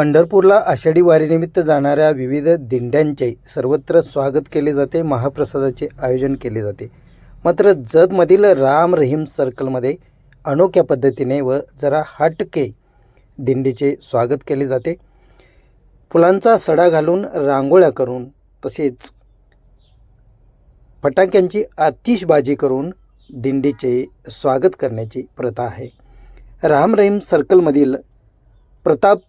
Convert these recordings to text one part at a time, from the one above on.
पंढरपूरला आषाढी वारीनिमित्त जाणाऱ्या विविध दिंड्यांचे सर्वत्र स्वागत केले जाते महाप्रसादाचे आयोजन केले जाते. मात्र जतमधील राम रहीम सर्कलमध्ये अनोख्या पद्धतीने व जरा हटके दिंडीचे स्वागत केले जाते. फुलांचा सडा घालून रांगोळ्या करून तसेच फटाक्यांची आतिषबाजी करून दिंडीचे स्वागत करण्याची प्रथा आहे. राम रहीम सर्कलमधील प्रताप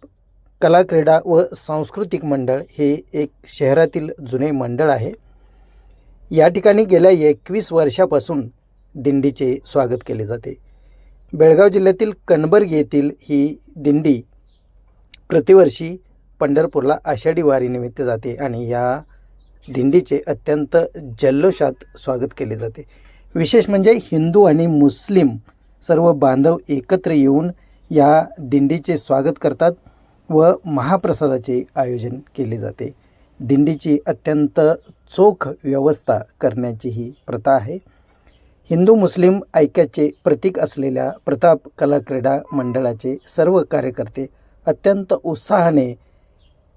कला क्रीडा व सांस्कृतिक मंडळ हे एक शहरातील जुने मंडळ आहे. या ठिकाणी गेल्या एकवीस वर्षापासून दिंडीचे स्वागत केले जाते. बेळगाव जिल्ह्यातील कणबर्ग येथील ही दिंडी प्रतिवर्षी पंढरपूरला आषाढी वारीनिमित्त जाते आणि या दिंडीचे अत्यंत जल्लोषात स्वागत केले जाते. विशेष म्हणजे हिंदू आणि मुस्लिम सर्व बांधव एकत्र येऊन या दिंडीचे स्वागत करतात. व महाप्रसादाचे आयोजन केले जाते. दिंडीची अत्यंत चोख व्यवस्था करण्याची ही प्रथा आहे. हिंदू मुस्लिम ऐक्याचे प्रतीक असलेल्या प्रताप कला क्रीडा मंडळाचे सर्व कार्यकर्ते अत्यंत उत्साहाने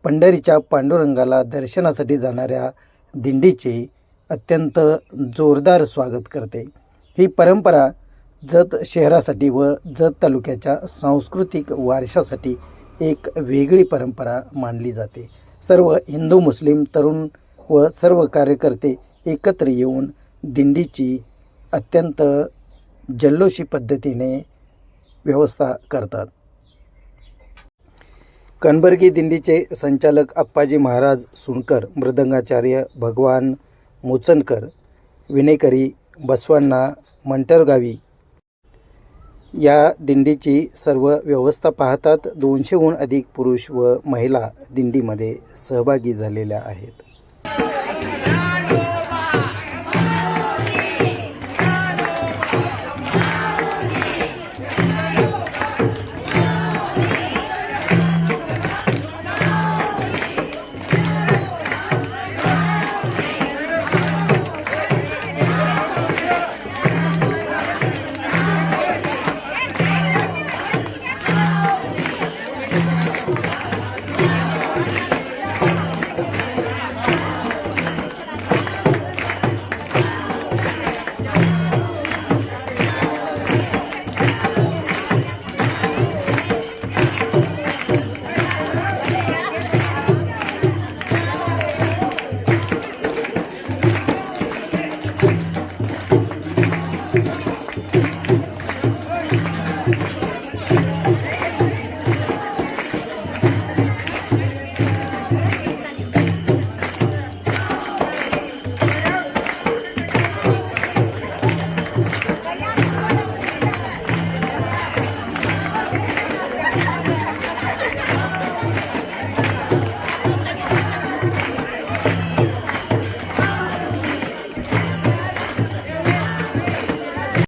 पंढरीच्या पांडुरंगाला दर्शनासाठी जाणाऱ्या दिंडीचे अत्यंत जोरदार स्वागत करते. ही परंपरा जत शहरासाठी व जत तालुक्याच्या सांस्कृतिक वारशासाठी एक वेगळी परंपरा मानली जाते. सर्व हिंदू मुस्लिम तरुण व सर्व कार्यकर्ते एकत्र येऊन दिंडीची अत्यंत जल्लोषी पद्धतीने व्यवस्था करतात. कणबर्गी दिंडीचे संचालक अप्पाजी महाराज सुणकर मृदंगाचार्य भगवान मोचनकर विनेकरी बसवांना मंटरगावी या दिंडीची सर्व व्यवस्था पाहतात दोनशेहून अधिक पुरुष व महिला दिंडीमध्ये सहभागी झालेल्या आहेत. Thank you.